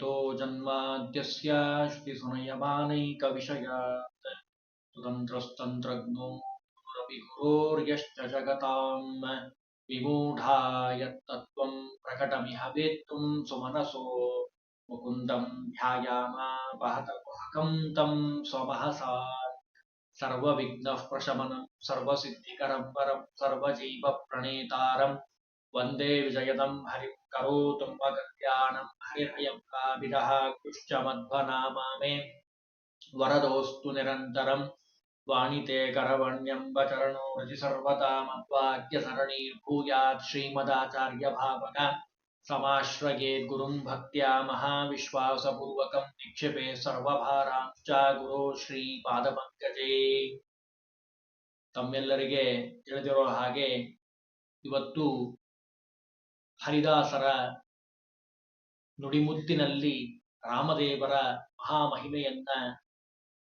तो जन्माद्यस्य श्रुतिसुनयमानैकविषयात् स्वतन्त्रस्तन्त्रज्ञोरपि गुरोर्यश्च जगताम् विमूढा यत्तत्त्वम् प्रकटमिह सुमनसो मुकुन्दम् ध्यायामापहतकुहकम् तम् करोतु मगत्यानं हरिर्यं काभिदः कृश्च मध्वनामा मे वरदोऽस्तु निरन्तरं वाणिते करवण्यम्बचरणो हृदि सर्वदा मद्वाक्यसरणीर्भूयात् श्रीमदाचार्यभावक समाश्रयेत् गुरुं भक्त्या महाविश्वासपूर्वकं निक्षिपे ಸರ್ವಭಾರಾಂಶ್ಚ ಗುರು ಶ್ರೀ ಪಾದಪಂಕಜೇ ತಮ್ಮೆಲ್ಲರಿಗೆ ತಿಳಿದಿರೋ ಹಾಗೆ ಇವತ್ತು ಹರಿದಾಸರ ನುಡಿಮುತ್ತಿನಲ್ಲಿ ರಾಮದೇವರ ಮಹಾಮಹಿಮೆಯನ್ನ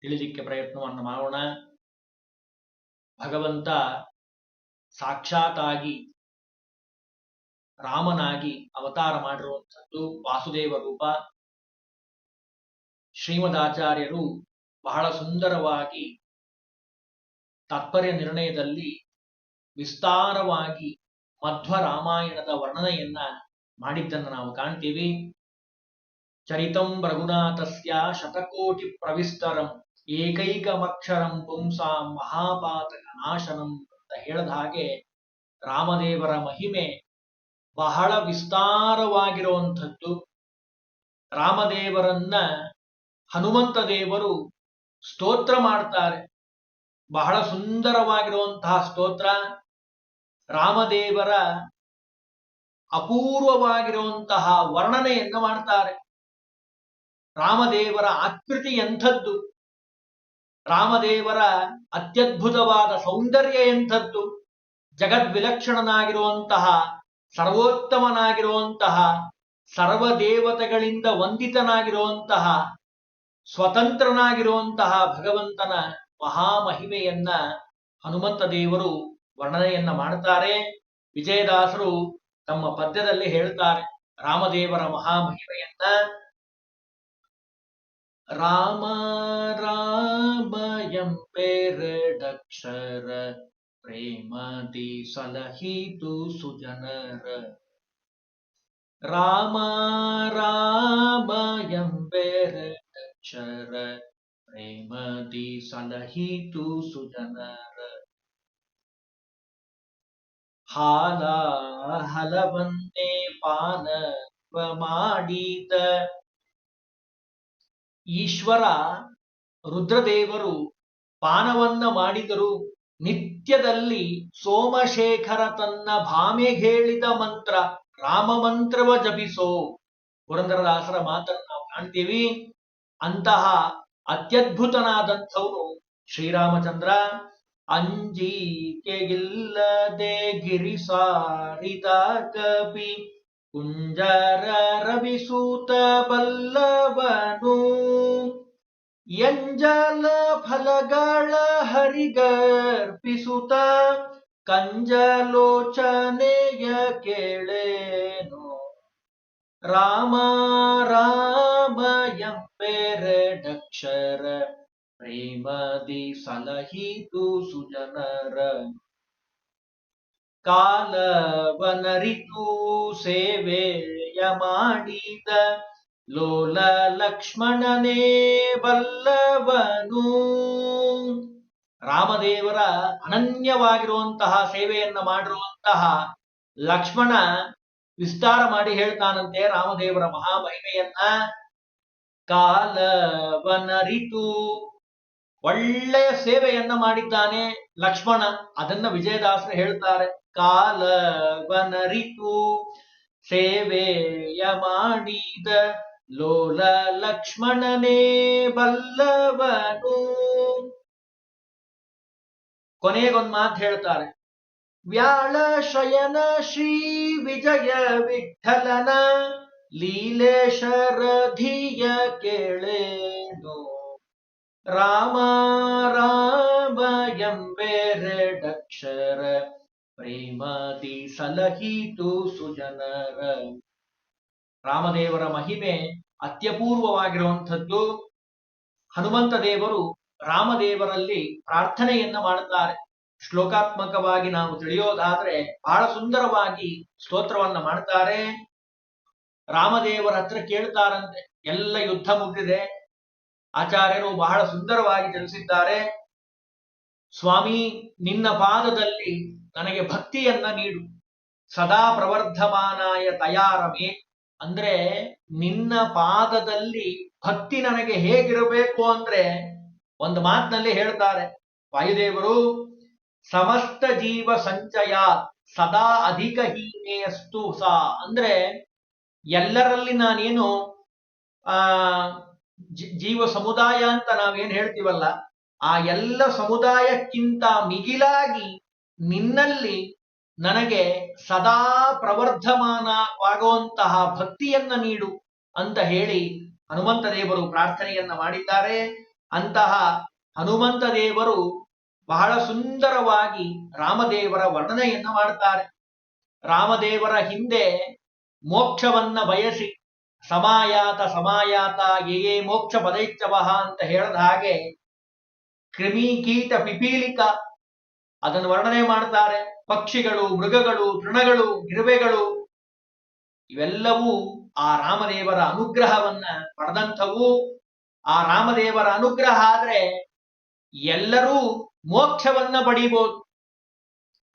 ತಿಳಿದಿಕ್ಕೆ ಪ್ರಯತ್ನವನ್ನು ಮಾಡೋಣ. ಭಗವಂತ ಸಾಕ್ಷಾತಾಗಿ ರಾಮನಾಗಿ ಅವತಾರ ಮಾಡಿರುವಂಥದ್ದು ವಾಸುದೇವ ರೂಪ. ಶ್ರೀಮದಾಚಾರ್ಯರು ಬಹಳ ಸುಂದರವಾಗಿ ತಾತ್ಪರ್ಯ ನಿರ್ಣಯದಲ್ಲಿ ವಿಸ್ತಾರವಾಗಿ ಮಧ್ವ ರಾಮಾಯಣದ ವರ್ಣನೆಯನ್ನ ಮಾಡಿದ್ದನ್ನು ನಾವು ಕಾಣ್ತೀವಿ. ಚರಿತಂ ರಘುನಾಥಸ್ಯ ಶತಕೋಟಿ ಪ್ರವಿಸ್ತರಂ ಏಕೈಕಮಕ್ಷರಂ ಪುಂಸಾಂ ಮಹಾಪಾತಕ ನಾಶನಂ ಅಂತ ಹೇಳದ ಹಾಗೆ ರಾಮದೇವರ ಮಹಿಮೆ ಬಹಳ ವಿಸ್ತಾರವಾಗಿರುವಂಥದ್ದು. ರಾಮದೇವರನ್ನ ಹನುಮಂತ ದೇವರು ಸ್ತೋತ್ರ ಮಾಡ್ತಾರೆ. ಬಹಳ ಸುಂದರವಾಗಿರುವಂತಹ ಸ್ತೋತ್ರ. ರಾಮದೇವರ ಅಪೂರ್ವವಾಗಿರುವಂತಹ ವರ್ಣನೆಯನ್ನ ಮಾಡ್ತಾರೆ. ರಾಮದೇವರ ಆಕೃತಿ ಎಂಥದ್ದು? ರಾಮದೇವರ ಅತ್ಯದ್ಭುತವಾದ ಸೌಂದರ್ಯ ಎಂಥದ್ದು? ಜಗದ್ವಿಲಕ್ಷಣನಾಗಿರುವಂತಹ, ಸರ್ವೋತ್ತಮನಾಗಿರುವಂತಹ, ಸರ್ವದೇವತೆಗಳಿಂದ ವಂದಿತನಾಗಿರುವಂತಹ, ಸ್ವತಂತ್ರನಾಗಿರುವಂತಹ ಭಗವಂತನ ಮಹಾಮಹಿಮೆಯನ್ನ ಹನುಮಂತ ದೇವರು ವರ್ಣನೆಯನ್ನ ಮಾಡುತ್ತಾರೆ ವಿಜಯದಾಸರು ತಮ್ಮ ಪದ್ಯದಲ್ಲಿ ಹೇಳ್ತಾರೆ, ರಾಮದೇವರ ಮಹಾಮಹಿಮೆಯನ್ನ. ರಾಮ ರಾಮ ಎಂಬೆರಡಕ್ಷರ ಪ್ರೇಮದಿ ಸಲಹಿತು ಸುಜನರ. ರಾಮ ರಾಮ ಎಂಬೆರಡಕ್ಷರ ಪ್ರೇಮದಿ ಸಲಹಿತು ಸುಜನರ. ಹಾಲ ಹಲವನ್ನೇ ಪಾನವ ಮಾಡೀತ ಈಶ್ವರ ರುದ್ರದೇವರು ಪಾನವನ್ನ ಮಾಡಿದರು. ನಿತ್ಯದಲ್ಲಿ ಸೋಮಶೇಖರ ತನ್ನ ಭಾಮೆಗೇಳಿದ ಮಂತ್ರ, ರಾಮ ಮಂತ್ರವ ಜಪಿಸೋ. ಪುರಂದರದಾಸರ ಮಾತನ್ನು ನಾವು ಕಾಣ್ತೀವಿ. ಅಂತಹ ಅತ್ಯದ್ಭುತನಾದಂಥವನು ಶ್ರೀರಾಮಚಂದ್ರ ಅಂಜಿಕೆಗಿಲ್ಲದೆ ಗಿರಿ ಸಾರಿದ ಕಪಿ ಕುಂಜರ ರವಿಸೂತ ಬಲ್ಲವನು ಎಂಜಲ ಫಲಗಳ ಹರಿಗರ್ಪಿಸುತ್ತ. ಕಂಜಲೋಚನೆಯ ಕೇಳೇನು. ರಾಮ ರಾಮ ಎಂಬೆರಡಕ್ಷರ. ಪ್ರೇಮದಿ ಸಲಹಿತು ಸುಜನರ ಕಾಲವನರಿತು ಸೇವೆಯ ಮಾಡಿದ ಲೋಲ ಲಕ್ಷ್ಮಣನೇ ಬಲ್ಲವನು. ರಾಮದೇವರ ಅನನ್ಯವಾಗಿರುವಂತಹ ಸೇವೆಯನ್ನ ಮಾಡಿರುವಂತಹ ಲಕ್ಷ್ಮಣ ವಿಸ್ತಾರ ಮಾಡಿ ಹೇಳ್ತಾನಂತೆ ರಾಮದೇವರ ಮಹಾಮಹಿಮೆಯನ್ನ. ಕಾಲವನರಿತು ಒಳ್ಳೆಯ ಸೇವೆಯನ್ನ ಮಾಡಿದ್ದಾನೆ ಲಕ್ಷ್ಮಣ. ಅದನ್ನ ವಿಜಯದಾಸರು ಹೇಳ್ತಾರೆ ಕಾಲವನರಿತು ಸೇವೆಯ ಮಾಡಿದ ಲೋಲ ಲಕ್ಷ್ಮಣನೇ ಬಲ್ಲವನು. ಕೊನೆಗೊಂದ್ ಮಾತು ಹೇಳ್ತಾರೆ, ವ್ಯಾಳ ಶಯನ ಶ್ರೀ ವಿಜಯ ವಿಠಲನ ಲೀಲೇಶರಧಿಯ ಕೇಳೇನು? ರಾಮ ರಾಮ ಎಂಬೆರಡಕ್ಷರ ಪ್ರೇಮದಿ ಸಲಹಿತು ಸುಜನರ. ರಾಮದೇವರ ಮಹಿಮೆ ಅತ್ಯಪೂರ್ವವಾಗಿರುವಂಥದ್ದು. ಹನುಮಂತ ದೇವರು ರಾಮದೇವರಲ್ಲಿ ಪ್ರಾರ್ಥನೆಯನ್ನ ಮಾಡುತ್ತಾರೆ. ಶ್ಲೋಕಾತ್ಮಕವಾಗಿ ನಾವು ತಿಳಿಯೋದಾದ್ರೆ ಬಹಳ ಸುಂದರವಾಗಿ ಸ್ತೋತ್ರವನ್ನ ಮಾಡ್ತಾರೆ ರಾಮದೇವರ ಹತ್ರ ಕೇಳ್ತಾರಂತೆ, ಎಲ್ಲ ಯುದ್ಧ ಮುಗಿದಿದೆ. ಆಚಾರ್ಯರು ಬಹಳ ಸುಂದರವಾಗಿ ತಿಳಿಸಿದ್ದಾರೆ. ಸ್ವಾಮಿ, ನಿನ್ನ ಪಾದದಲ್ಲಿ ನನಗೆ ಭಕ್ತಿಯನ್ನ ನೀಡು. ಸದಾ ಪ್ರವರ್ಧಮಾನಾಯ ತಯಾರಮೇ. ಅಂದ್ರೆ ನಿನ್ನ ಪಾದದಲ್ಲಿ ಭಕ್ತಿ ನನಗೆ ಹೇಗಿರಬೇಕು ಅಂದ್ರೆ ಒಂದು ಮಾತಿನಲ್ಲಿ ಹೇಳ್ತಾರೆ. ವಾಯುದೇವರು, ಸಮಸ್ತ ಜೀವ ಸಂಚಯ ಸದಾ ಅಧಿಕ ಹೀನೆಯಸ್ತು ಸಾ. ಅಂದ್ರೆ ಎಲ್ಲರಲ್ಲಿ ನಾನೇನು, ಆ ಜೀವ ಸಮುದಾಯ ಅಂತ ನಾವೇನ್ ಹೇಳ್ತೀವಲ್ಲ, ಆ ಎಲ್ಲ ಸಮುದಾಯಕ್ಕಿಂತ ಮಿಗಿಲಾಗಿ ನಿನ್ನಲ್ಲಿ ನನಗೆ ಸದಾ ಪ್ರವರ್ಧಮಾನವಾಗುವಂತಹ ಭಕ್ತಿಯನ್ನ ನೀಡು ಅಂತ ಹೇಳಿ ಹನುಮಂತ ದೇವರು ಪ್ರಾರ್ಥನೆಯನ್ನ ಮಾಡಿದ್ದಾರೆ. ಅಂತಹ ಹನುಮಂತ ದೇವರು ಬಹಳ ಸುಂದರವಾಗಿ ರಾಮದೇವರ ವರ್ಣನೆಯನ್ನ ಮಾಡ್ತಾರೆ. ರಾಮದೇವರ ಹಿಂದೆ ಮೋಕ್ಷವನ್ನ ಬಯಸಿ ಸಮಾಯಾತ ಸಮಾಯಾತ ಯೇ ಮೋಕ್ಷ ಪದೈತ್ಯವಹ ಅಂತ ಹೇಳದ ಹಾಗೆ ಕ್ರಿಮಿ ಕೀಟ ಪಿಪೀಲಿಕ ಅದನ್ನು ವರ್ಣನೆ ಮಾಡ್ತಾರೆ ಪಕ್ಷಿಗಳು, ಮೃಗಗಳು, ತೃಣಗಳು, ಗಿರುವೆಗಳು ಇವೆಲ್ಲವೂ ಆ ರಾಮದೇವರ ಅನುಗ್ರಹವನ್ನ ಪಡೆದಂಥವು. ಆ ರಾಮದೇವರ ಅನುಗ್ರಹ ಆದ್ರೆ ಎಲ್ಲರೂ ಮೋಕ್ಷವನ್ನ ಪಡಿಬೋದು.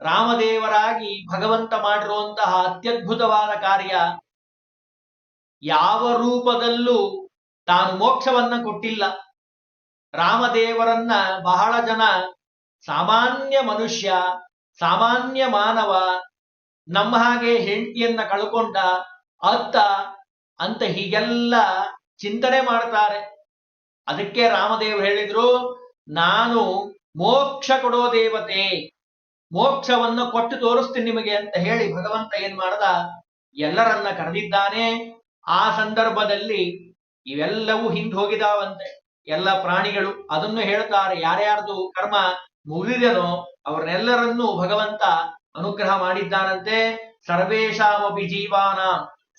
ರಾಮದೇವರಾಗಿ ಭಗವಂತ ಮಾಡಿರುವಂತಹ ಅತ್ಯದ್ಭುತವಾದ ಕಾರ್ಯ ಯಾವ ರೂಪದಲ್ಲೂ ತಾನು ಮೋಕ್ಷವನ್ನ ಕೊಟ್ಟಿಲ್ಲ. ರಾಮದೇವರನ್ನ ಬಹಳ ಜನ ಸಾಮಾನ್ಯ ಮನುಷ್ಯ, ಸಾಮಾನ್ಯ ಮಾನವ, ನಮ್ಮ ಹಾಗೆ ಹೆಂಡತಿಯನ್ನ ಕಳ್ಕೊಂಡ ಅತ್ತ ಅಂತ ಹೀಗೆಲ್ಲ ಚಿಂತನೆ ಮಾಡ್ತಾರೆ. ಅದಕ್ಕೆ ರಾಮದೇವರು ಹೇಳಿದ್ರು, ನಾನು ಮೋಕ್ಷ ಕೊಡೋ ದೇವತೆ, ಮೋಕ್ಷವನ್ನು ಕೊಟ್ಟು ತೋರಿಸ್ತೀನಿ ನಿಮಗೆ ಅಂತ ಹೇಳಿ ಭಗವಂತ ಏನ್ ಮಾಡ್ದ? ಎಲ್ಲರನ್ನ ಕರೆದಿದ್ದಾನೆ. ಆ ಸಂದರ್ಭದಲ್ಲಿ ಇವೆಲ್ಲವೂ ಹಿಂದ್ ಹೋಗಿದಾವಂತೆ ಎಲ್ಲ ಪ್ರಾಣಿಗಳು ಅದನ್ನು ಹೇಳ್ತಾರೆ ಯಾರ್ಯಾರ್ದು ಕರ್ಮ ಮುಗಿದನೋ ಅವ್ರನ್ನೆಲ್ಲರನ್ನೂ ಭಗವಂತ ಅನುಗ್ರಹ ಮಾಡಿದ್ದಾನಂತೆ. ಸರ್ವೇಶಾಮಪಿ ಜೀವಾನ.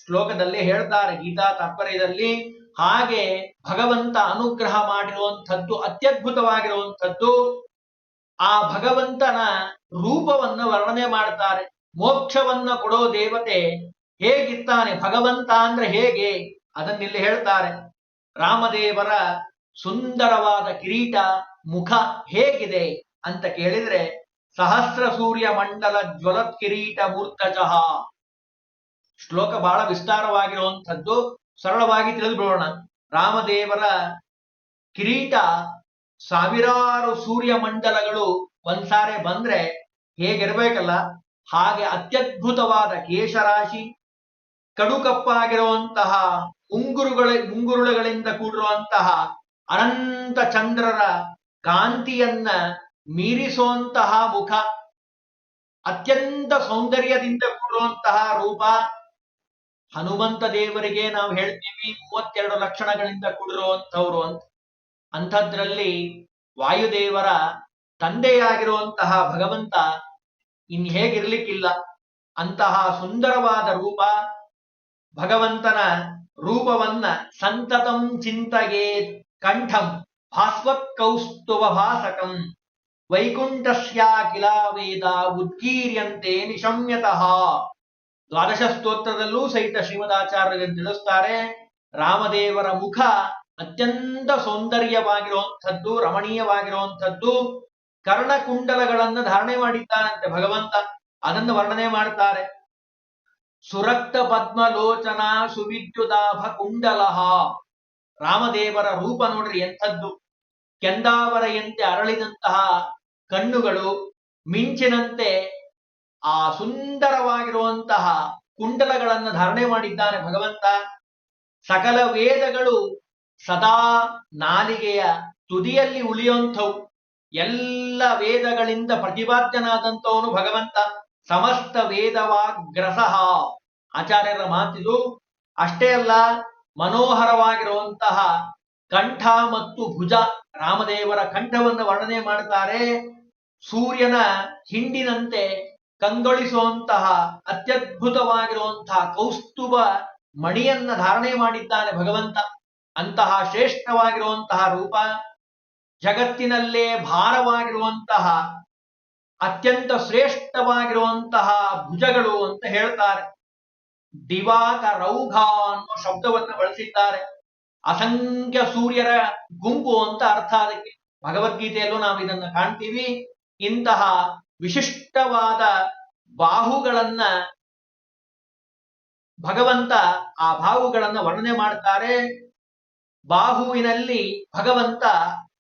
ಶ್ಲೋಕದಲ್ಲಿ ಹೇಳ್ತಾರೆ ಗೀತಾ ತಾತ್ಪರ್ಯದಲ್ಲಿ, ಹಾಗೆ ಭಗವಂತ ಅನುಗ್ರಹ ಮಾಡಿರುವಂಥದ್ದು, ಅತ್ಯದ್ಭುತವಾಗಿರುವಂಥದ್ದು, ಆ ಭಗವಂತನ ರೂಪವನ್ನ ವರ್ಣನೆ ಮಾಡ್ತಾರೆ. ಮೋಕ್ಷವನ್ನ ಕೊಡೋ ದೇವತೆ ಹೇಗಿರ್ತಾನೆ ಭಗವಂತ ಅಂದ್ರೆ ಹೇಗೆ? ಅದನ್ನಿಲ್ಲಿ ಹೇಳ್ತಾರೆ. ರಾಮದೇವರ ಸುಂದರವಾದ ಕಿರೀಟ, ಮುಖ ಹೇಗಿದೆ ಅಂತ ಕೇಳಿದ್ರೆ, ಸಹಸ್ರ ಸೂರ್ಯ ಮಂಡಲ ಜ್ವಲತ್ ಕಿರೀಟ ಮೂರ್ತಜಃ. ಶ್ಲೋಕ ಬಹಳ ವಿಸ್ತಾರವಾಗಿರುವಂಥದ್ದು. ಸರಳವಾಗಿ ತಿಳಿದುಬಿಡೋಣ ರಾಮದೇವರ ಕಿರೀಟ, ಸಾವಿರಾರು ಸೂರ್ಯ ಮಂಡಲಗಳು ಒಂದ್ಸಾರೆ ಬಂದ್ರೆ ಹೇಗಿರ್ಬೇಕಲ್ಲ? ಹಾಗೆ ಅತ್ಯದ್ಭುತವಾದ ಕೇಶರಾಶಿ ಕಡುಕಪ್ಪಾಗಿರುವಂತಹ ಉಂಗುರುಗಳ, ಉಂಗುರುಳುಗಳಿಂದ ಕೂಡಿರುವಂತಹ ಅನಂತ ಚಂದ್ರರ ಕಾಂತಿಯನ್ನ ಮೀರಿಸುವಂತಹ ಮುಖ, ಅತ್ಯಂತ ಸೌಂದರ್ಯದಿಂದ ಕೂಡಿರುವಂತಹ ರೂಪ ಹನುಮಂತ ದೇವರಿಗೆ ನಾವು ಹೇಳ್ತೀವಿ. ಮೂವತ್ತೆರಡು ಲಕ್ಷಣಗಳಿಂದ ಕೂಡಿರುವಂತವ್ರು ಅಂತ. ಅಂಥದ್ರಲ್ಲಿ ವಾಯುದೇವರ ತಂದೆಯಾಗಿರುವಂತಹ ಭಗವಂತ ಇನ್ ಹೇಗಿರ್ಲಿಕ್ಕಿಲ್ಲ. ಅಂತಹ ಸುಂದರವಾದ ರೂಪ ಭಗವಂತನ ರೂಪವನ್ನ ಸಂತತಂ ಚಿಂತಗೆ ಕಂಠಂ ಭಾಸ್ವತ್ ಕೌಸ್ತುವ ಭಾಸಕಂ ವೈಕುಂಠಸ್ಯಾಖಿಲ ವೇದ ಉದ್ಗೀರ್ಯಂತೆ ನಿಶಮ್ಯತಃ. ದ್ವಾದಶ ಸ್ತೋತ್ರದಲ್ಲೂ ಸಹಿತ ಶ್ರೀಮದಾಚಾರ್ಯರು ತಿಳಿಸ್ತಾರೆ, ರಾಮದೇವರ ಮುಖ ಅತ್ಯಂತ ಸೌಂದರ್ಯವಾಗಿರುವಂಥದ್ದು, ರಮಣೀಯವಾಗಿರುವಂಥದ್ದು, ಕರ್ಣಕುಂಡಲಗಳನ್ನು ಧಾರಣೆ ಮಾಡಿದ್ದಾನಂತೆ ಭಗವಂತ, ಅದನ್ನು ವರ್ಣನೆ ಮಾಡ್ತಾರೆ. ಸುರಕ್ತ ಪದ್ಮಲೋಚನ ಸುವಿದ್ಯುದಾಭ ಕುಂಡಲಹ. ರಾಮದೇವರ ರೂಪ ನೋಡ್ರಿ ಎಂಥದ್ದು. ಕೆಂದಾವರೆಯಂತೆ ಅರಳಿದಂತಹ ಕಣ್ಣುಗಳು, ಮಿಂಚಿನಂತೆ ಆ ಸುಂದರವಾಗಿರುವಂತಹ ಕುಂಡಲಗಳನ್ನು ಧಾರಣೆ ಮಾಡಿದ್ದಾನೆ ಭಗವಂತ. ಸಕಲ ವೇದಗಳು ಸದಾ ನಾಲಿಗೆಯ ತುದಿಯಲ್ಲಿ ಉಳಿಯುವಂಥವು. ಎಲ್ಲ ವೇದಗಳಿಂದ ಪ್ರತಿಪಾದ್ಯನಾದಂಥವನು ಭಗವಂತ. ಸಮಸ್ತ ವೇದವಾಗ್ರಸಃ. ಆಚಾರ್ಯರ ಮಾತಿದು ಅಷ್ಟೇ ಅಲ್ಲ, ಮನೋಹರವಾಗಿರುವಂತಹ ಕಂಠ ಮತ್ತು ಭುಜ ರಾಮದೇವರ ಕಂಠವನ್ನು ವರ್ಣನೆ ಮಾಡ್ತಾರೆ ಸೂರ್ಯನ ಹಿಂಡಿನಂತೆ ಕಂಗೊಳಿಸುವಂತಹ ಅತ್ಯದ್ಭುತವಾಗಿರುವಂತಹ ಕೌಸ್ತುಭ ಮಣಿಯನ್ನ ಧಾರಣೆ ಮಾಡಿದ್ದಾನೆ ಭಗವಂತ. ಅಂತಹ ಶ್ರೇಷ್ಠವಾಗಿರುವಂತಹ ರೂಪ ಜಗತ್ತಿನಲ್ಲೇ ಭಾರವಾಗಿರುವಂತಹ ಅತ್ಯಂತ ಶ್ರೇಷ್ಠವಾಗಿರುವಂತಹ ಭುಜಗಳು ಅಂತ ಹೇಳ್ತಾರೆ. ದಿವಾಕ ರೌಘ ಅನ್ನೋ ಶಬ್ದವನ್ನು ಬಳಸಿದ್ದಾರೆ. ಅಸಂಖ್ಯ ಸೂರ್ಯರ ಗುಂಪು ಅಂತ ಅರ್ಥ ಅದಕ್ಕೆ. ಭಗವದ್ಗೀತೆಯಲ್ಲೂ ನಾವು ಇದನ್ನ ಕಾಣ್ತೀವಿ. ಇಂತಹ ವಿಶಿಷ್ಟವಾದ ಬಾಹುಗಳನ್ನ ಭಗವಂತ ಆ ಬಾಹುಗಳನ್ನ ವರ್ಣನೆ ಮಾಡ್ತಾರೆ. ಬಾಹುವಿನಲ್ಲಿ ಭಗವಂತ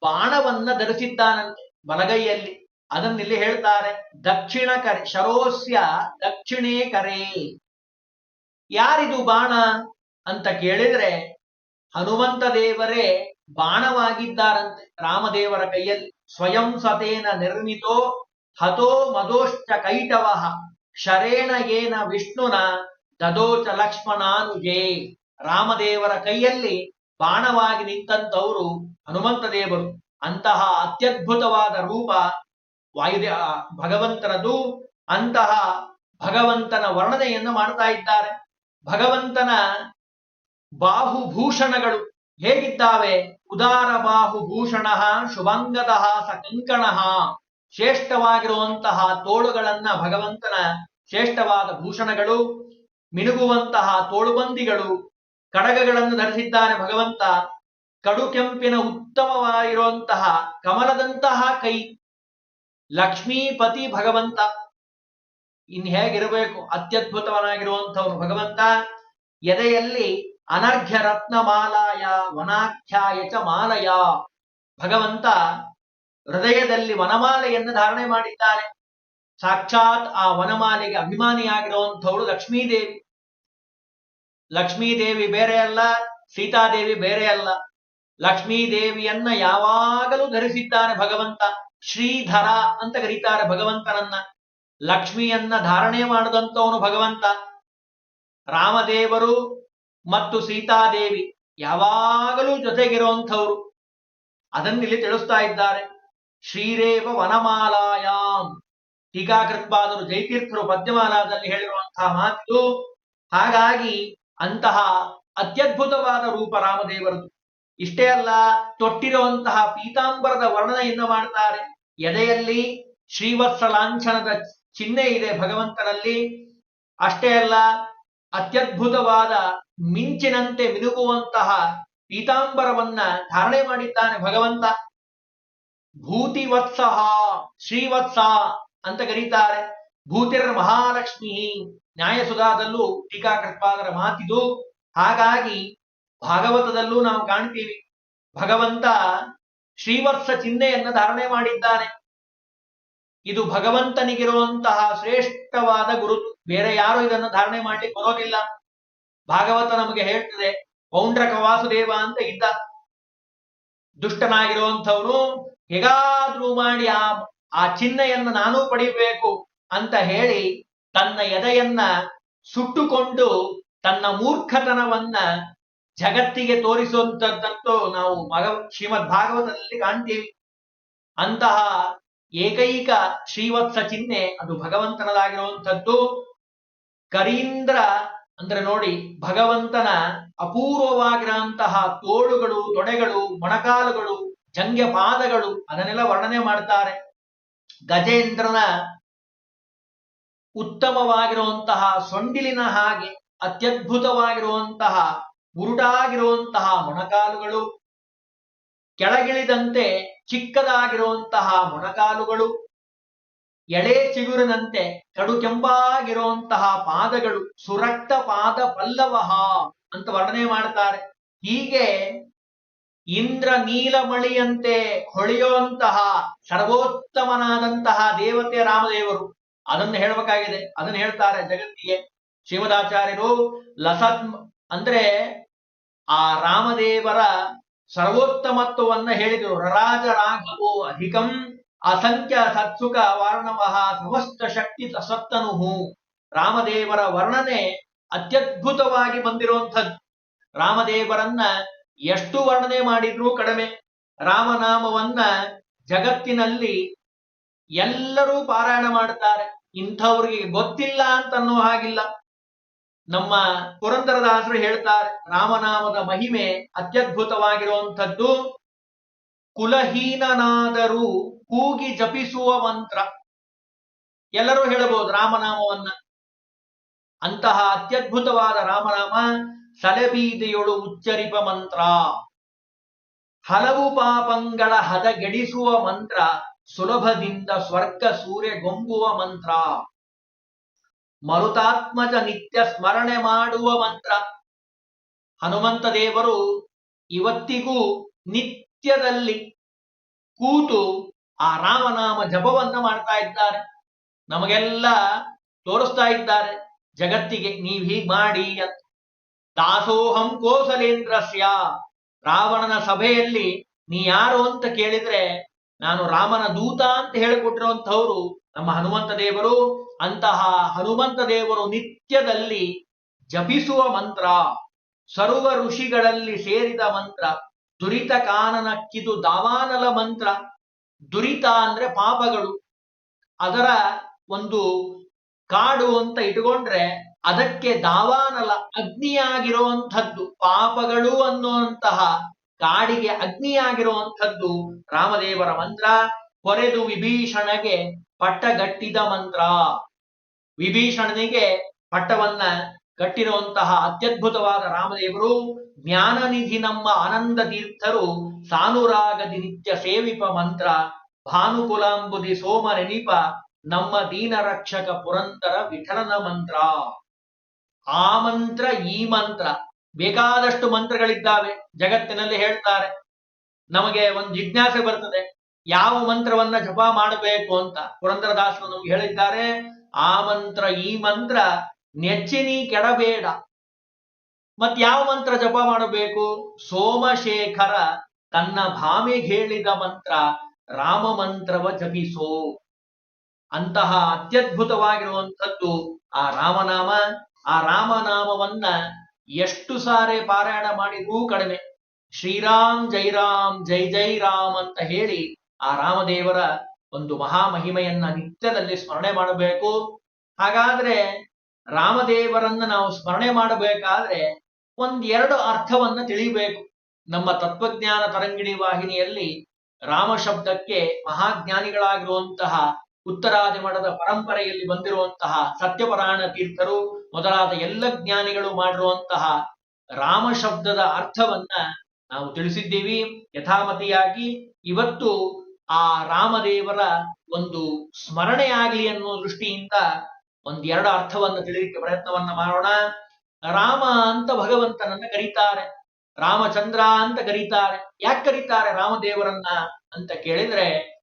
ಬಾಣವನ್ನ ಧರಿಸಿದ್ದಾನಂತೆ ಬಲಗೈಯಲ್ಲಿ ಅದನ್ನಿಲ್ಲಿ ಹೇಳ್ತಾರೆ, ದಕ್ಷಿಣ ಕರೆ, ಶರೋಸ್ಯ ದಕ್ಷಿಣೇ ಕರೆ. ಯಾರಿದು ಬಾಣ ಅಂತ ಕೇಳಿದ್ರೆ ಹನುಮಂತ ದೇವರೇ ಬಾಣವಾಗಿದ್ದಾರಂತೆ. ರಾಮದೇವರ ಕೈಯಲ್ಲಿ ಸ್ವಯಂ ಸತೇನ ನಿರ್ಮಿತೋ, ಹತೋ ಮದೋಶ್ಚ ಕೈಟವಃ, ಶರೇಣ ಏನ ವಿಷ್ಣುನ ದದೋಚ ಲಕ್ಷ್ಮಣಾನುಜೇ. ರಾಮದೇವರ ಕೈಯಲ್ಲಿ ಬಾಣವಾಗಿ ನಿಂತಂತವರು ಹನುಮಂತ ದೇವರು ಅಂತಹ ಅತ್ಯದ್ಭುತವಾದ ರೂಪ ವಾಯುದೇ ಭಗವಂತನದು ಅಂತಹ ಭಗವಂತನ ವರ್ಣನೆಯನ್ನು ಮಾಡ್ತಾ ಇದ್ದಾರೆ. ಭಗವಂತನ ಬಾಹುಭೂಷಣಗಳು ಹೇಗಿದ್ದಾವೆ? ಉದಾರ ಬಾಹುಭೂಷಣ, ಶುಭಂಗದ, ಸಕಂಕಣ ಕಂಕಣ ಶ್ರೇಷ್ಠವಾಗಿರುವಂತಹ ತೋಳುಗಳನ್ನ ಭಗವಂತನ ಶ್ರೇಷ್ಠವಾದ ಭೂಷಣಗಳು, ಮಿನುಗುವಂತಹ ತೋಳುಬಂದಿಗಳು, ಕಡಗಗಳನ್ನು ಧರಿಸಿದ್ದಾನೆ ಭಗವಂತ. ಕಡು ಕೆಂಪಿನ ಉತ್ತಮವಾಗಿರುವಂತಹ ಕಮಲದಂತಹ ಕೈ ಲಕ್ಷ್ಮೀಪತಿ ಭಗವಂತ. ಇನ್ ಹೇಗಿರಬೇಕು? ಅತ್ಯದ್ಭುತವನಾಗಿರುವಂಥವ್ರು ಭಗವಂತ. ಎದೆಯಲ್ಲಿ ಅನರ್ಘ್ಯ ರತ್ನಮಾಲಾಯ, ವನಾಖ್ಯಾಯ ಚ ಮಾಲಯ. ಭಗವಂತ ಹೃದಯದಲ್ಲಿ ವನಮಾಲೆಯನ್ನು ಧಾರಣೆ ಮಾಡಿದ್ದಾರೆ. ಸಾಕ್ಷಾತ್ ಆ ವನಮಾಲೆಗೆ ಅಭಿಮಾನಿಯಾಗಿರುವಂಥವಳು ಲಕ್ಷ್ಮೀದೇವಿ. ಲಕ್ಷ್ಮೀದೇವಿ ಬೇರೆ ಅಲ್ಲ, ಸೀತಾದೇವಿ ಬೇರೆ ಅಲ್ಲ. ಲಕ್ಷ್ಮೀದೇವಿಯನ್ನ ಯಾವಾಗಲೂ ಧರಿಸಿದ್ದಾನೆ ಭಗವಂತ. ಶ್ರೀಧರ ಅಂತ ಕರೀತಾರೆ ಭಗವಂತನನ್ನ. ಲಕ್ಷ್ಮಿಯನ್ನ ಧಾರಣೆ ಮಾಡದಂತವನು ಭಗವಂತ. ರಾಮದೇವರು ಮತ್ತು ಸೀತಾದೇವಿ ಯಾವಾಗಲೂ ಜೊತೆಗಿರುವಂಥವ್ರು. ಅದನ್ನಿಲ್ಲಿ ತಿಳಿಸ್ತಾ ಇದ್ದಾರೆ. ಶ್ರೀರೇವ ವನಮಾಲಾಯಾಮ್ ಟೀಕಾಕೃತ್ಪಾದರು ಜೈತೀರ್ಥರು ಪದ್ಯಮಾಲಾದಲ್ಲಿ ಹೇಳಿರುವಂತಹ ಮಾತು ಹಾಗಾಗಿ ಅಂತಹ ಅತ್ಯದ್ಭುತವಾದ ರೂಪ ರಾಮದೇವರದು ಇಷ್ಟೇ ಅಲ್ಲ, ತೊಟ್ಟಿರುವಂತಹ ಪೀತಾಂಬರದ ವರ್ಣನೆಯನ್ನು ಮಾಡ್ತಾರೆ? ಎದೆಯಲ್ಲಿ ಶ್ರೀವತ್ಸ ಲಾಂಛನದ ಚಿಹ್ನೆ ಇದೆ ಭಗವಂತನಲ್ಲಿ. ಅಷ್ಟೇ ಅಲ್ಲ, ಅತ್ಯದ್ಭುತವಾದ ಮಿಂಚಿನಂತೆ ಮಿನುಗುವಂತಹ ಪೀತಾಂಬರವನ್ನ ಧಾರಣೆ ಮಾಡಿದ್ದಾನೆ ಭಗವಂತ. ಭೂತಿವತ್ಸಹ ಶ್ರೀವತ್ಸ ಅಂತ ಕರೀತಾರೆ. ಭೂತಿರ್ ಮಹಾಲಕ್ಷ್ಮಿ, ನ್ಯಾಯಸುಧಾದಲ್ಲೂ ಟೀಕಾಕೃತ್ಪಾದರ ಮಾತಿದು. ಹಾಗಾಗಿ ಭಾಗವತದಲ್ಲೂ ನಾವು ಕಾಣ್ತೀವಿ. ಭಗವಂತ ಶ್ರೀವತ್ಸ ಚಿಹ್ನೆಯನ್ನು ಧಾರಣೆ ಮಾಡಿದ್ದಾನೆ. ಇದು ಭಗವಂತನಿಗಿರುವಂತಹ ಶ್ರೇಷ್ಠವಾದ ಗುರುತು ಬೇರೆ ಯಾರು ಇದನ್ನು ಧಾರಣೆ ಮಾಡ್ಲಿಕ್ಕೆ ಬರೋದಿಲ್ಲ. ಭಾಗವತ ನಮಗೆ ಹೇಳ್ತದೆ, ಪೌಂಡ್ರಕ ವಾಸುದೇವ ಅಂತ ಇದ್ದ. ದುಷ್ಟನಾಗಿರುವಂಥವನು ಹೇಗಾದ್ರೂ ಮಾಡಿ ಆ ಆ ಚಿಹ್ನೆಯನ್ನು ನಾನೂ ಪಡಿಬೇಕು ಅಂತ ಹೇಳಿ ತನ್ನ ಎದೆಯನ್ನ ಸುಟ್ಟುಕೊಂಡು ತನ್ನ ಮೂರ್ಖತನವನ್ನ ಜಗತ್ತಿಗೆ ತೋರಿಸುವಂತದ್ದಂತೂ ನಾವು ಮಗ ಶ್ರೀಮದ್ ಭಾಗವತದಲ್ಲಿ ಕಾಣ್ತೀವಿ. ಅಂತಹ ಏಕೈಕ ಶ್ರೀವತ್ಸ ಚಿಹ್ನೆ ಅದು ಭಗವಂತನದಾಗಿರುವಂಥದ್ದು. ಕರೀಂದ್ರ ಅಂದ್ರೆ ನೋಡಿ, ಭಗವಂತನ ಅಪೂರ್ವವಾಗಿರುವಂತಹ ತೋಳುಗಳು, ತೊಡೆಗಳು, ಮೊಣಕಾಲುಗಳು ಜಂಗ್ಯ ಪಾದಗಳು ಅದನ್ನೆಲ್ಲ ವರ್ಣನೆ ಮಾಡ್ತಾರೆ. ಗಜೇಂದ್ರನ ಉತ್ತಮವಾಗಿರುವಂತಹ ಸೊಂಡಿಲಿನ ಹಾಗೆ ಅತ್ಯದ್ಭುತವಾಗಿರುವಂತಹ ಉರುಟಾಗಿರುವಂತಹ ಮೊಣಕಾಲುಗಳು, ಕೆಳಗಿಳಿದಂತೆ ಚಿಕ್ಕದಾಗಿರುವಂತಹ ಮೊಣಕಾಲುಗಳು, ಎಳೆ ಚಿಗುರಿನಂತೆ ಕಡು ಪಾದಗಳು, ಸುರಕ್ತ ಪಾದ ಪಲ್ಲವಹ ಅಂತ ವರ್ಣನೆ ಮಾಡ್ತಾರೆ. ಹೀಗೆ ಇಂದ್ರ ನೀಲಮಳಿಯಂತೆ ಹೊಳೆಯುವಂತಹ ಸರ್ವೋತ್ತಮನಾದಂತಹ ದೇವತೆ ರಾಮದೇವರು ಅದನ್ನು ಹೇಳಬೇಕಾಗಿದೆ. ಅದನ್ನು ಹೇಳ್ತಾರೆ ಜಗತ್ತಿಗೆ. ಶ್ರೀಮದಾಚಾರ್ಯರು ಲಸತ್ ಅಂದ್ರೆ ಆ ರಾಮದೇವರ ಸರ್ವೋತ್ತಮತ್ವವನ್ನ ಹೇಳಿದರು. ರಾಜ ರಾಘವೋ ಅಧಿಕಂ ಅಸಂಖ್ಯ ಸತ್ಸುಖ ವರ್ಣವಹ ಸಮಸ್ತ ಶಕ್ತಿ ಸತ್ತನುಹು. ರಾಮದೇವರ ವರ್ಣನೆ ಅತ್ಯದ್ಭುತವಾಗಿ ಬಂದಿರುವಂಥದ್ದು. ರಾಮದೇವರನ್ನ ಎಷ್ಟು ವರ್ಣನೆ ಮಾಡಿದ್ರೂ ಕಡಿಮೆ. ರಾಮನಾಮವನ್ನ ಜಗತ್ತಿನಲ್ಲಿ ಎಲ್ಲರೂ ಪಾರಾಯಣ ಮಾಡ್ತಾರೆ ಇಂಥವ್ರಿಗೆ ಗೊತ್ತಿಲ್ಲ ಅಂತ ಅನ್ನೋ ಹಾಗಿಲ್ಲ. ನಮ್ಮ ಪುರಂದರದಾಸರು ಹೇಳ್ತಾರೆ, ರಾಮನಾಮದ ಮಹಿಮೆ ಅತ್ಯದ್ಭುತವಾಗಿರುವಂಥದ್ದು. ಕುಲಹೀನನಾದರೂ ಕೂಗಿ ಜಪಿಸುವ ಮಂತ್ರ. ಎಲ್ಲರೂ ಹೇಳಬಹುದು ರಾಮನಾಮವನ್ನ. ಅಂತಹ ಅತ್ಯದ್ಭುತವಾದ ರಾಮನಾಮ, ಸಲಬೀದಿಯೊಳು ಉಚ್ಚರಿಪ ಮಂತ್ರ. ಹಲವು ಪಾಪಂಗಳ ಹದಗೆಡಿಸುವ ಮಂತ್ರ, ಸುಲಭದಿಂದ ಸ್ವರ್ಗ ಸೂರ್ಯ ಗೊಂಬುವ ಮಂತ್ರ. ಮರುತಾತ್ಮಜ ನಿತ್ಯ ಸ್ಮರಣೆ ಮಾಡುವ ಮಂತ್ರ. ಹನುಮಂತ ದೇವರು ಇವತ್ತಿಗೂ ನಿತ್ಯದಲ್ಲಿ ಕೂತು ಆ ರಾಮನಾಮ ಜಪವನ್ನ ಮಾಡ್ತಾ ಇದ್ದಾರೆ. ನಮಗೆಲ್ಲ ತೋರಿಸ್ತಾ ಇದ್ದಾರೆ, ಜಗತ್ತಿಗೆ ನೀವ್ ಹೀಗ್ ಮಾಡಿ ಅಂತ. ದಾಸೋಹಂ ಕೋಸಲೇಂದ್ರಸ್ಯ, ರಾವಣನ ಸಭೆಯಲ್ಲಿ ನೀ ಯಾರು ಅಂತ ಕೇಳಿದ್ರೆ ನಾನು ರಾಮನ ದೂತ ಅಂತ ಹೇಳಿಕೊಟ್ಟಿರುವಂತಹವರು ನಮ್ಮ ಹನುಮಂತ ದೇವರು, ಅಂತಹ ಹನುಮಂತ ದೇವರು ನಿತ್ಯದಲ್ಲಿ ಜಪಿಸುವ ಮಂತ್ರ, ಸರ್ವ ಋಷಿಗಳಲ್ಲಿ ಸೇರಿದ ಮಂತ್ರ, ದುರಿತ ಕಾನನಕ್ಕಿದು ದಾವಾನಲ ಮಂತ್ರ, ದುರಿತ ಅಂದ್ರೆ ಪಾಪಗಳು, ಅದರ ಒಂದು ಕಾಡು ಅಂತ ಇಟ್ಕೊಂಡ್ರೆ ಅದಕ್ಕೆ ದಾವಾನಲ ಅಗ್ನಿಯಾಗಿರುವಂಥದ್ದು, ಪಾಪಗಳು ಅನ್ನುವಂತಹ ಕಾಡಿಗೆ ಅಗ್ನಿಯಾಗಿರುವಂಥದ್ದು ರಾಮದೇವರ ಮಂತ್ರ. ಕೊರೆದು ವಿಭೀಷಣಗೆ ಪಟ್ಟಗಟ್ಟಿದ ಮಂತ್ರ. ವಿಭೀಷಣನಿಗೆ ಪಟ್ಟವನ್ನ ಕಟ್ಟಿರುವಂತಹ ಅತ್ಯದ್ಭುತವಾದ ರಾಮದೇವರು, ಜ್ಞಾನನಿಧಿ ನಮ್ಮ ಆನಂದ ತೀರ್ಥರು, ಸಾನುರಾಗದಿ ನಿತ್ಯ ಸೇವಿಪ ಮಂತ್ರ. ಭಾನುಕುಲಾಂಬುದಿ ಸೋಮ ನೆನಿಪ ನಮ್ಮ ದೀನ ರಕ್ಷಕ ಪುರಂದರ ವಿಠಲನ ಮಂತ್ರ. ಆ ಮಂತ್ರ, ಈ ಮಂತ್ರ. ಬೇಕಾದಷ್ಟು ಮಂತ್ರಗಳಿದ್ದಾವೆ, ಜಗತ್ತಿನಲ್ಲಿ ಹೇಳ್ತಾರೆ. ನಮಗೆ ಒಂದು ಜಿಜ್ಞಾಸೆ ಬರ್ತದೆ, ಯಾವ ಮಂತ್ರವನ್ನ ಜಪ ಮಾಡಬೇಕು ಅಂತ. ಪುರಂದರದಾಸರು ನಮ್ಗೆ ಹೇಳಿದ್ದಾರೆ, ಆ ಮಂತ್ರ, ಈ ಮಂತ್ರ ನೆಚ್ಚಿನಿ ಕೆಡಬೇಡ. ಮತ್ ಯಾವ ಮಂತ್ರ ಜಪ ಮಾಡಬೇಕು? ಸೋಮಶೇಖರ ತನ್ನ ಭಾಮಿಗೆ ಹೇಳಿದ ಮಂತ್ರ, ರಾಮ ಮಂತ್ರವ ಜಪಿಸೋ. ಅಂತಹ ಅತ್ಯದ್ಭುತವಾಗಿರುವಂಥದ್ದು ಆ ರಾಮನಾಮ. ಆ ರಾಮನಾಮವನ್ನ ಎಷ್ಟು ಸಾರೆ ಪಾರಾಯಣ ಮಾಡಿದ್ರೂ ಕಡಿಮೆ. ಶ್ರೀರಾಮ್ ಜೈರಾಮ್ ಜೈ ಜೈ ರಾಮ್ ಅಂತ ಹೇಳಿ ಆ ರಾಮದೇವರ ಒಂದು ಮಹಾಮಹಿಮೆಯನ್ನ ನಿತ್ಯದಲ್ಲಿ ಸ್ಮರಣೆ ಮಾಡಬೇಕು. ಹಾಗಾದ್ರೆ ರಾಮದೇವರನ್ನ ನಾವು ಸ್ಮರಣೆ ಮಾಡಬೇಕಾದ್ರೆ ಒಂದೆರಡು ಅರ್ಥವನ್ನ ತಿಳಿಬೇಕು. ನಮ್ಮ ತತ್ವಜ್ಞಾನ ತರಂಗಿಣಿ ವಾಹಿನಿಯಲ್ಲಿ ರಾಮ ಶಬ್ದಕ್ಕೆ ಮಹಾಜ್ಞಾನಿಗಳಾಗಿರುವಂತಹ ಉತ್ತರಾದಿ ಮಠದ ಪರಂಪರೆಯಲ್ಲಿ ಬಂದಿರುವಂತಹ ಸತ್ಯಪರಾಯಣ ತೀರ್ಥರು ಮೊದಲಾದ ಎಲ್ಲ ಜ್ಞಾನಿಗಳು ಮಾಡಿರುವಂತಹ ರಾಮ ಶಬ್ದದ ಅರ್ಥವನ್ನ ನಾವು ತಿಳಿಸಿದ್ದೀವಿ. ಯಥಾಮತಿಯಾಗಿ ಇವತ್ತು ಆ ರಾಮದೇವರ ಒಂದು ಸ್ಮರಣೆ ಆಗ್ಲಿ ಅನ್ನೋ ದೃಷ್ಟಿಯಿಂದ ಒಂದೆರಡು ಅರ್ಥವನ್ನು ತಿಳಿಲಿಕ್ಕೆ ಪ್ರಯತ್ನವನ್ನ ಮಾಡೋಣ. ರಾಮ ಅಂತ ಭಗವಂತನನ್ನ ಕರೀತಾರೆ. ರಾಮಚಂದ್ರ ಅಂತ ಕರೀತಾರೆ. ಯಾಕೆ ಕರೀತಾರೆ ರಾಮದೇವರನ್ನ ಅಂತ ಕೇಳಿದ್ರೆ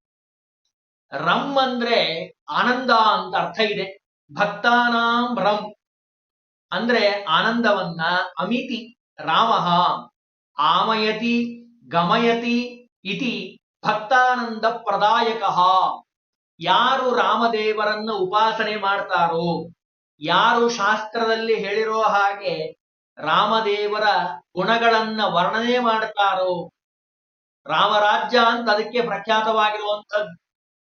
ರಮ್ ಅಂದ್ರೆ ಆನಂದ ಅಂತ ಅರ್ಥ ಇದೆ. ಭಕ್ತಾನಾಂ ರಂ ಅಂದ್ರೆ ಆನಂದವನ್ನ, ಅಮಿತಿ, ರಾಮ, ಆಮಯತಿ, ಗಮಯತಿ ಇತಿ ಭಕ್ತಾನಂದ ಪ್ರದಾಯಕ. ಯಾರು ರಾಮದೇವರನ್ನ ಉಪಾಸನೆ ಮಾಡ್ತಾರೋ, ಯಾರು ಶಾಸ್ತ್ರದಲ್ಲಿ ಹೇಳಿರೋ ಹಾಗೆ ರಾಮದೇವರ ಗುಣಗಳನ್ನ ವರ್ಣನೆ ಮಾಡ್ತಾರೋ, ರಾಮರಾಜ್ಯ ಅಂತ ಅದಕ್ಕೆ ಪ್ರಖ್ಯಾತವಾಗಿರುವಂಥದ್ದು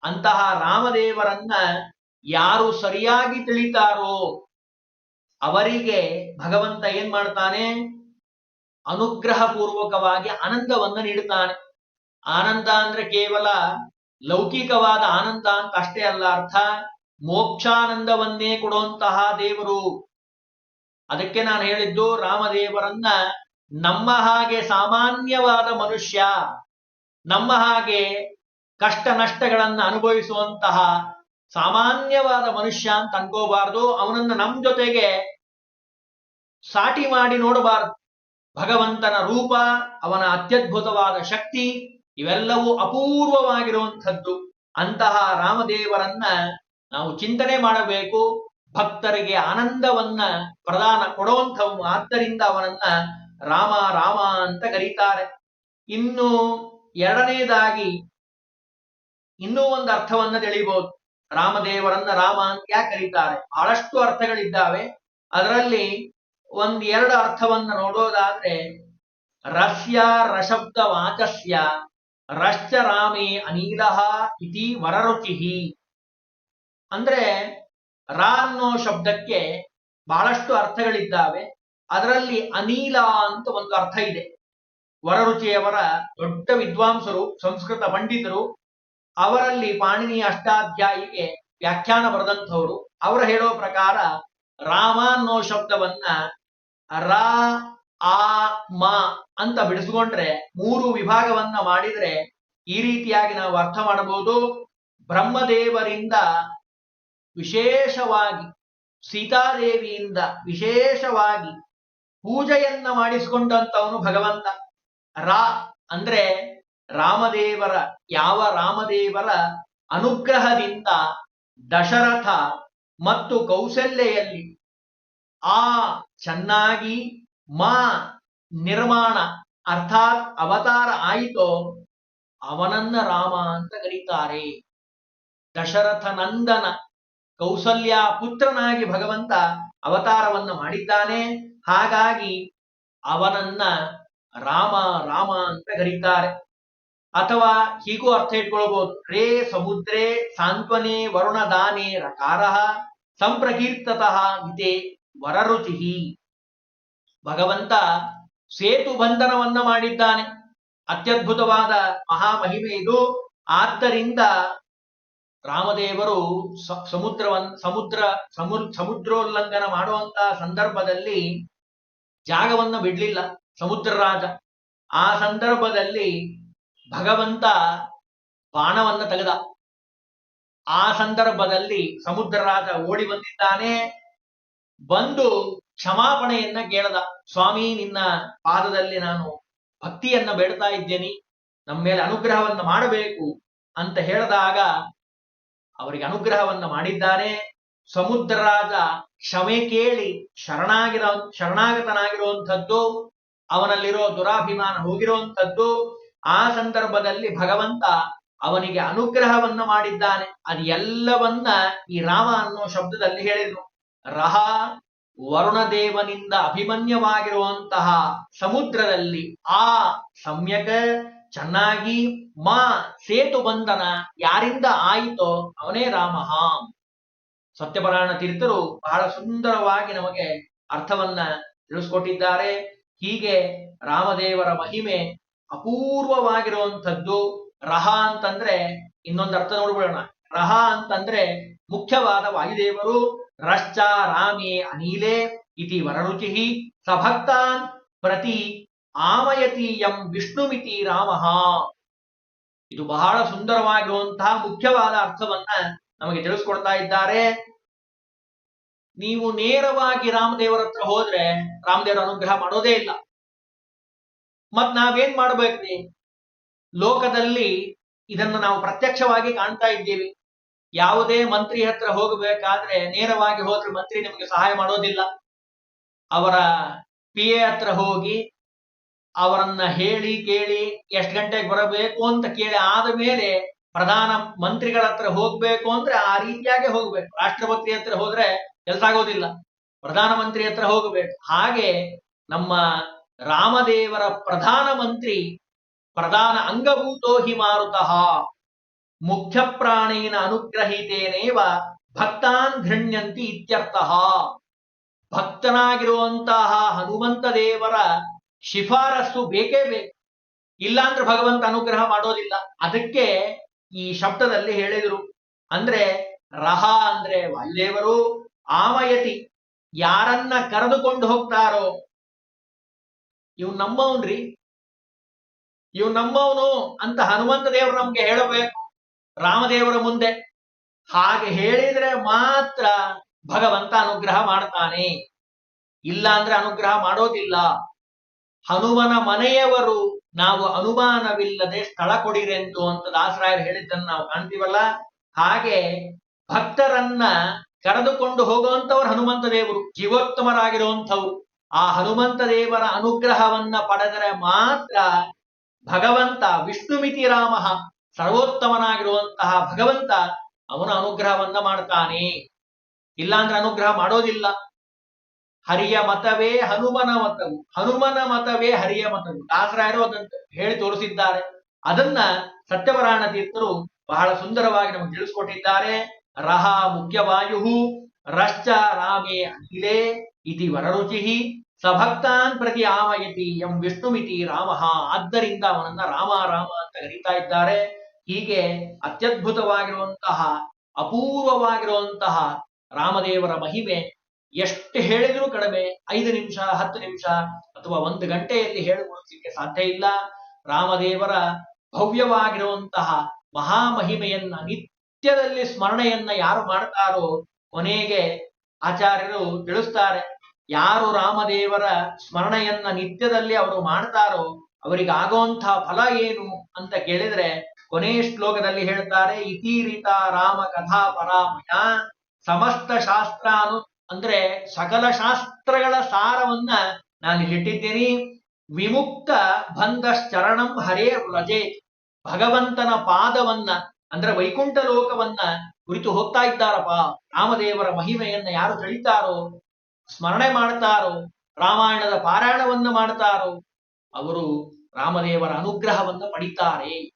ಅಂತಹ ರಾಮದೇವರನ್ನ ಯಾರು ಸರಿಯಾಗಿ ತಿಳಿತಾರೋ ಅವರಿಗೆ ಭಗವಂತ ಏನ್ ಮಾಡ್ತಾನೆ? ಅನುಗ್ರಹ ಪೂರ್ವಕವಾಗಿ ಆನಂದವನ್ನ ನೀಡುತ್ತಾನೆ ಆನಂದ ಅಂದ್ರೆ ಕೇವಲ ಲೌಕಿಕವಾದ ಆನಂದ ಅಂತ ಅಷ್ಟೇ ಅಲ್ಲ ಅರ್ಥ. ಮೋಕ್ಷಾನಂದವನ್ನೇ ಕೊಡುವಂತಹ ದೇವರು. ಅದಕ್ಕೆ ನಾನು ಹೇಳಿದ್ದು ರಾಮದೇವರನ್ನ ನಮ್ಮ ಹಾಗೆ ಸಾಮಾನ್ಯವಾದ ಮನುಷ್ಯ, ನಮ್ಮ ಹಾಗೆ ಕಷ್ಟ ನಷ್ಟಗಳನ್ನ ಅನುಭವಿಸುವಂತಹ ಸಾಮಾನ್ಯವಾದ ಮನುಷ್ಯ ಅಂತ ಅನ್ಕೋಬಾರ್ದು. ಅವನನ್ನ ನಮ್ ಜೊತೆಗೆ ಸಾಟಿ ಮಾಡಿ ನೋಡಬಾರ್ದು. ಭಗವಂತನ ರೂಪ, ಅವನ ಅತ್ಯದ್ಭುತವಾದ ಶಕ್ತಿ ಇವೆಲ್ಲವೂ ಅಪೂರ್ವವಾಗಿರುವಂಥದ್ದು. ಅಂತಹ ರಾಮದೇವರನ್ನ ನಾವು ಚಿಂತನೆ ಮಾಡಬೇಕು. ಭಕ್ತರಿಗೆ ಆನಂದವನ್ನ ಪ್ರದಾನ ಕೊಡುವಂಥವು ಆದ್ದರಿಂದ ಅವನನ್ನ ರಾಮ ರಾಮ ಅಂತ ಕರೀತಾರೆ. ಇನ್ನು ಎರಡನೇದಾಗಿ ಇನ್ನೂ ಒಂದು ಅರ್ಥವನ್ನ ತಿಳಿಬಹುದು ರಾಮದೇವರನ್ನ ರಾಮ ಅಂತ ಯಾಕೆ ಕರೀತಾರೆ? ಬಹಳಷ್ಟು ಅರ್ಥಗಳಿದ್ದಾವೆ. ಅದರಲ್ಲಿ ಒಂದ್ ಎರಡು ಅರ್ಥವನ್ನ ನೋಡೋದಾದ್ರೆ, ರಸ್ಯ ರಶಬ್ದ ವಾಚಸ್ಯ ರಶ್ಚ ರಾಮೇ ಅನೀಲಹ ಇತಿ ವರರುಚಿಹಿ ಅಂದ್ರೆ, ರಾ ಅನ್ನೋ ಶಬ್ದಕ್ಕೆ ಬಹಳಷ್ಟು ಅರ್ಥಗಳಿದ್ದಾವೆ. ಅದರಲ್ಲಿ ಅನೀಲ ಅಂತ ಒಂದು ಅರ್ಥ ಇದೆ. ವರರುಚಿಯವರ ದೊಡ್ಡ ವಿದ್ವಾಂಸರು, ಸಂಸ್ಕೃತ ಪಂಡಿತರು ಅವರಲ್ಲಿ ಪಾಣಿನಿ ಅಷ್ಟಾಧ್ಯಾಯಿಗೆ ವ್ಯಾಖ್ಯಾನ ಬರೆದಂಥವ್ರು. ಅವರು ಹೇಳೋ ಪ್ರಕಾರ ರಾಮ ಅನ್ನೋ ಶಬ್ದವನ್ನ ರಾ, ಆ, ಮ ಅಂತ ಬಿಡಿಸ್ಕೊಂಡ್ರೆ ಮೂರು ವಿಭಾಗವನ್ನ ಮಾಡಿದ್ರೆ ಈ ರೀತಿಯಾಗಿ ನಾವು ಅರ್ಥ ಮಾಡಬಹುದು ಬ್ರಹ್ಮದೇವರಿಂದ ವಿಶೇಷವಾಗಿ, ಸೀತಾದೇವಿಯಿಂದ ವಿಶೇಷವಾಗಿ ಪೂಜೆಯನ್ನ ಮಾಡಿಸಿಕೊಂಡಂತವನು ಭಗವಂತ. ರಾ ಅಂದ್ರೆ ರಾಮದೇವರ, ಯಾವ ರಾಮದೇವರ ಅನುಗ್ರಹದಿಂದ ದಶರಥ ಮತ್ತು ಕೌಸಲ್ಯೆಯಲ್ಲಿ ಆ ಚೆನ್ನಾಗಿ ಮಾ ನಿರ್ಮಾಣ ಅರ್ಥಾತ್ ಅವತಾರ ಆಯಿತೋ ಅವನನ್ನ ರಾಮ ಅಂತ ಕರೀತಾರೆ. ದಶರಥ ನಂದನ ಕೌಸಲ್ಯ ಪುತ್ರನಾಗಿ ಭಗವಂತ ಅವತಾರವನ್ನ ಮಾಡಿದ್ದಾನೆ. ಹಾಗಾಗಿ ಅವನನ್ನ ರಾಮ ರಾಮ ಅಂತ ಕರೀತಾರೆ. ಅಥವಾ ಹೀಗೂ ಅರ್ಥ ಇಟ್ಕೊಳ್ಬಹುದು ರೇ ಸಮುದ್ರೆ ಸಾಂತ್ವನೆ ವರುಣ ದಾನೆ ರಕಾರ ಸಂಪ್ರಕೀರ್ತತಃ ಇದೆ ವರರುಚಿ. ಭಗವಂತ ಸೇತು ಬಂಧನವನ್ನ ಮಾಡಿದ್ದಾನೆ. ಅತ್ಯದ್ಭುತವಾದ ಮಹಾಮಹಿಮೆ ಇದು. ಆದ್ದರಿಂದ ರಾಮದೇವರು ಸಮುದ್ರವನ್, ಸಮುದ್ರ, ಸಮು, ಸಮುದ್ರೋಲ್ಲಂಘನ ಮಾಡುವಂತಹ ಸಂದರ್ಭದಲ್ಲಿ ಜಾಗವನ್ನ ಬಿಡ್ಲಿಲ್ಲ. ಸಮುದ್ರ ರಾಜ. ಆ ಸಂದರ್ಭದಲ್ಲಿ ಭಗವಂತ ಬಾಣವನ್ನ ತೆಗೆದ. ಆ ಸಂದರ್ಭದಲ್ಲಿ ಸಮುದ್ರ ರಾಜ ಓಡಿ ಬಂದಿದ್ದಾನೆ. ಬಂದು ಕ್ಷಮಾಪಣೆಯನ್ನ ಕೇಳದ. ಸ್ವಾಮಿ, ನಿನ್ನ ಪಾದದಲ್ಲಿ ನಾನು ಭಕ್ತಿಯನ್ನ ಬೇಡ್ತಾ ಇದ್ದೇನೆ. ನಮ್ಮ ಮೇಲೆ ಅನುಗ್ರಹವನ್ನ ಮಾಡಬೇಕು ಅಂತ ಹೇಳಿದಾಗ ಅವರಿಗೆ ಅನುಗ್ರಹವನ್ನ ಮಾಡಿದ್ದಾನೆ. ಸಮುದ್ರರಾಜ ಕ್ಷಮೆ ಕೇಳಿ ಶರಣಾಗಿರೋ ಶರಣಾಗತನಾಗಿರುವಂಥದ್ದು, ಅವನಲ್ಲಿರೋ ದುರಾಭಿಮಾನ ಹೋಗಿರುವಂಥದ್ದು ಆ ಸಂದರ್ಭದಲ್ಲಿ ಭಗವಂತ ಅವನಿಗೆ ಅನುಗ್ರಹವನ್ನ ಮಾಡಿದ್ದಾನೆ. ಅದೆಲ್ಲವನ್ನ ಈ ರಾಮ ಅನ್ನೋ ಶಬ್ದದಲ್ಲಿ ಹೇಳಿದ್ರು. ರಹ ವರುಣದೇವನಿಂದ ಅಭಿಮನ್ಯವಾಗಿರುವಂತಹ ಸಮುದ್ರದಲ್ಲಿ ಆ ಸಮ್ಯಕ ಚೆನ್ನಾಗಿ ಮಾ ಸೇತು ಬಂಧನ ಯಾರಿಂದ ಆಯಿತೋ ಅವನೇ ರಾಮ. ಸತ್ಯಪರಾಯಣ ತೀರ್ಥರು ಬಹಳ ಸುಂದರವಾಗಿ ನಮಗೆ ಅರ್ಥವನ್ನ ತಿಳಿಸ್ಕೊಟ್ಟಿದ್ದಾರೆ. ಹೀಗೆ ರಾಮದೇವರ ಮಹಿಮೆ ಅಪೂರ್ವವಾಗಿರುವಂಥದ್ದು ರಹ ಅಂತಂದ್ರೆ ಇನ್ನೊಂದು ಅರ್ಥ ನೋಡ್ಬಿಡೋಣ ರಹ ಅಂತಂದ್ರೆ ಮುಖ್ಯವಾದ ವಾಯುದೇವರು ರಶ್ಚ ರಾಮೇ ಅನೀಲೆ ಇತಿ ವರರುಚಿ ಸಭಕ್ತಾನ್ ಪ್ರತಿ ಆಮಯತಿ ಎಂ ವಿಷ್ಣುಮಿತಿ ರಾಮ. ಇದು ಬಹಳ ಸುಂದರವಾಗಿರುವಂತಹ ಮುಖ್ಯವಾದ ಅರ್ಥವನ್ನ ನಮಗೆ ತಿಳಿಸ್ಕೊಡ್ತಾ ಇದ್ದಾರೆ. ನೀವು ನೇರವಾಗಿ ರಾಮದೇವರ ಹತ್ರ ಹೋದ್ರೆ ರಾಮದೇವರ ಅನುಗ್ರಹ ಮಾಡೋದೇ ಇಲ್ಲ. ಮತ್ ನಾವೇನ್ ಮಾಡ್ಬೇಕ್ರಿ ಲೋಕದಲ್ಲಿ ಇದನ್ನ ನಾವು ಪ್ರತ್ಯಕ್ಷವಾಗಿ ಕಾಣ್ತಾ ಇದ್ದೀವಿ. ಯಾವುದೇ ಮಂತ್ರಿ ಹತ್ರ ಹೋಗಬೇಕಾದ್ರೆ ನೇರವಾಗಿ ಹೋದ್ರೆ ಮಂತ್ರಿ ನಿಮಗೆ ಸಹಾಯ ಮಾಡೋದಿಲ್ಲ. ಅವರ ಪಿ ಎ ಹತ್ರ ಹೋಗಿ ಅವರನ್ನ ಹೇಳಿ ಕೇಳಿ ಎಷ್ಟು ಗಂಟೆಗೆ ಬರಬೇಕು ಅಂತ ಕೇಳಿ ಆದ ಮೇಲೆ ಪ್ರಧಾನ ಮಂತ್ರಿಗಳ ಹತ್ರ ಹೋಗ್ಬೇಕು ಅಂದ್ರೆ ಆ ರೀತಿಯಾಗೆ ಹೋಗ್ಬೇಕು. ರಾಷ್ಟ್ರಪತಿ ಹತ್ರ ಹೋದ್ರೆ ಕೆಲಸ ಆಗೋದಿಲ್ಲ. ಪ್ರಧಾನ ಮಂತ್ರಿ ಹತ್ರ ಹೋಗಬೇಕು. ಹಾಗೆ ನಮ್ಮ ರಾಮದೇವರ ಪ್ರಧಾನ ಮಂತ್ರಿ ಪ್ರಧಾನ ಅಂಗಭೂತೋ ಹಿ ಮಾರುತಃ. ಮುಖ್ಯ ಪ್ರಾಣೇನ ಅನುಗ್ರಹಿತೇನೇವ ಭಕ್ತಾನ್ ಘೃಣ್ಯಂತಿ ಇತ್ಯರ್ಥಃ. ಭಕ್ತನಾಗಿರುವಂತಹ ಹನುಮಂತ ದೇವರ ಶಿಫಾರಸ್ಸು ಬೇಕೇ ಬೇಕು. ಇಲ್ಲಾಂದ್ರೆ ಭಗವಂತ ಅನುಗ್ರಹ ಮಾಡೋದಿಲ್ಲ. ಅದಕ್ಕೆ ಈ ಶಬ್ದದಲ್ಲಿ ಹೇಳಿದರು. ಅಂದ್ರೆ ರಹ ಅಂದ್ರೆ ವಾಯುದೇವರು ಆಮಯತಿ, ಯಾರನ್ನ ಕರೆದುಕೊಂಡು ಹೋಗ್ತಾರೋ ಇವ್ ನಂಬವನ್ರಿ. ಇವ್ ನಂಬವನು ಅಂತ ಹನುಮಂತ ದೇವರು ನಮ್ಗೆ ಹೇಳಬೇಕು. ರಾಮದೇವರ ಮುಂದೆ. ಹಾಗೆ ಹೇಳಿದ್ರೆ ಮಾತ್ರ ಭಗವಂತ ಅನುಗ್ರಹ ಮಾಡ್ತಾನೆ. ಇಲ್ಲ ಅಂದ್ರೆ ಅನುಗ್ರಹ ಮಾಡೋದಿಲ್ಲ. ಹನುಮನ ಮನೆಯವರು ನಾವು ಅನುಮಾನವಿಲ್ಲದೆ ಸ್ಥಳ ಕೊಡಿರೆಂದು ಅಂತ ದಾಸರಾಯರು ಹೇಳಿದ್ದನ್ನು ನಾವು ಕಾಣ್ತೀವಲ್ಲ? ಹಾಗೆ ಭಕ್ತರನ್ನ ಕರೆದುಕೊಂಡು ಹೋಗುವಂತವ್ರು ಹನುಮಂತ ದೇವರು, ಜೀವೋತ್ತಮರಾಗಿರುವಂಥವ್ರು. ಆ ಹನುಮಂತ ದೇವರ ಅನುಗ್ರಹವನ್ನ ಪಡೆದರೆ ಮಾತ್ರ ಭಗವಂತ ವಿಷ್ಣುಮಿತಿ ರಾಮ ಸರ್ವೋತ್ತಮನಾಗಿರುವಂತಹ ಭಗವಂತ ಅವನ ಅನುಗ್ರಹವನ್ನ ಮಾಡ್ತಾನೆ. ಇಲ್ಲಾಂದ್ರೆ ಅನುಗ್ರಹ ಮಾಡೋದಿಲ್ಲ. ಹರಿಯ ಮತವೇ ಹನುಮನ ಮತವು. ಹನುಮನ ಮತವೇ ಹರಿಯ ಮತವು. ದಾಸರಾಯರು ಅದನ್ನು ಹೇಳಿ ತೋರಿಸಿದ್ದಾರೆ. ಅದನ್ನ ಸತ್ಯವರಾಯಣ ತೀರ್ಥರು ಬಹಳ ಸುಂದರವಾಗಿ ನಮಗೆ ತಿಳಿಸ್ಕೊಟ್ಟಿದ್ದಾರೆ. ರಹ ಮುಖ್ಯವಾಯು ರಶ್ಚ ರಾಮೇ ಅಖಿಲೇ ಇತಿ ವರರುಚಿ ಸಭಕ್ತಾನ್ ಪ್ರತಿ ಆಮಯತಿ ಎಂ ವಿಷ್ಣುಮಿತಿ ರಾಮ. ಆದ್ದರಿಂದ ಅವನನ್ನ ರಾಮ ರಾಮ ಅಂತ ಕರೀತಾ ಇದ್ದಾರೆ. ಹೀಗೆ ಅತ್ಯದ್ಭುತವಾಗಿರುವಂತಹ, ಅಪೂರ್ವವಾಗಿರುವಂತಹ ರಾಮದೇವರ ಮಹಿಮೆ ಎಷ್ಟು ಹೇಳಿದ್ರೂ ಕಡಿಮೆ. ಐದು ನಿಮಿಷ, ಹತ್ತು ನಿಮಿಷ ಅಥವಾ ಒಂದು ಗಂಟೆಯಲ್ಲಿ ಹೇಳಿಕೊಳ್ಳಿಕ್ಕೆ ಸಾಧ್ಯ ಇಲ್ಲ. ರಾಮದೇವರ ಭವ್ಯವಾಗಿರುವಂತಹ ಮಹಾಮಹಿಮೆಯನ್ನ, ನಿತ್ಯದಲ್ಲಿ ಸ್ಮರಣೆಯನ್ನ ಯಾರು ಮಾಡ್ತಾರೋ ಕೊನೆಗೆ ಆಚಾರ್ಯರು ತಿಳಿಸ್ತಾರೆ. ಯಾರು ರಾಮದೇವರ ಸ್ಮರಣೆಯನ್ನ ನಿತ್ಯದಲ್ಲಿ ಅವರು ಮಾಡ್ತಾರೋ ಅವರಿಗೆ ಆಗುವಂತಹ ಫಲ ಏನು ಅಂತ ಕೇಳಿದ್ರೆ ಕೊನೆಯ ಶ್ಲೋಕದಲ್ಲಿ ಹೇಳ್ತಾರೆ ಇತೀರಿತ ರಾಮ ಕಥಾ ಪರಾಮಯ. ಸಮಸ್ತ ಶಾಸ್ತ್ರಾನು ಅಂದ್ರೆ ಸಕಲ ಶಾಸ್ತ್ರಗಳ ಸಾರವನ್ನ ನಾನು ಇಟ್ಟಿದ್ದೀನಿ ವಿಮುಕ್ತ ಬಂಧ ಶರಣಂ ಹರೇ ರಜೆ ಭಗವಂತನ ಪಾದವನ್ನ ಅಂದ್ರೆ ವೈಕುಂಠ ಲೋಕವನ್ನ ಕುರಿತು ಹೋಗ್ತಾ ಇದ್ದಾರಪ್ಪ. ರಾಮದೇವರ ಮಹಿಮೆಯನ್ನ ಯಾರು ತಿಳಿತಾರೋ ಸ್ಮರಣೆ ಮಾಡ್ತಾರೋ ರಾಮಾಯಣದ ಪಾರಾಯಣವನ್ನು ಮಾಡ್ತಾರೋ ಅವರು ರಾಮದೇವರ ಅನುಗ್ರಹವನ್ನು ಪಡಿತಾರೆ.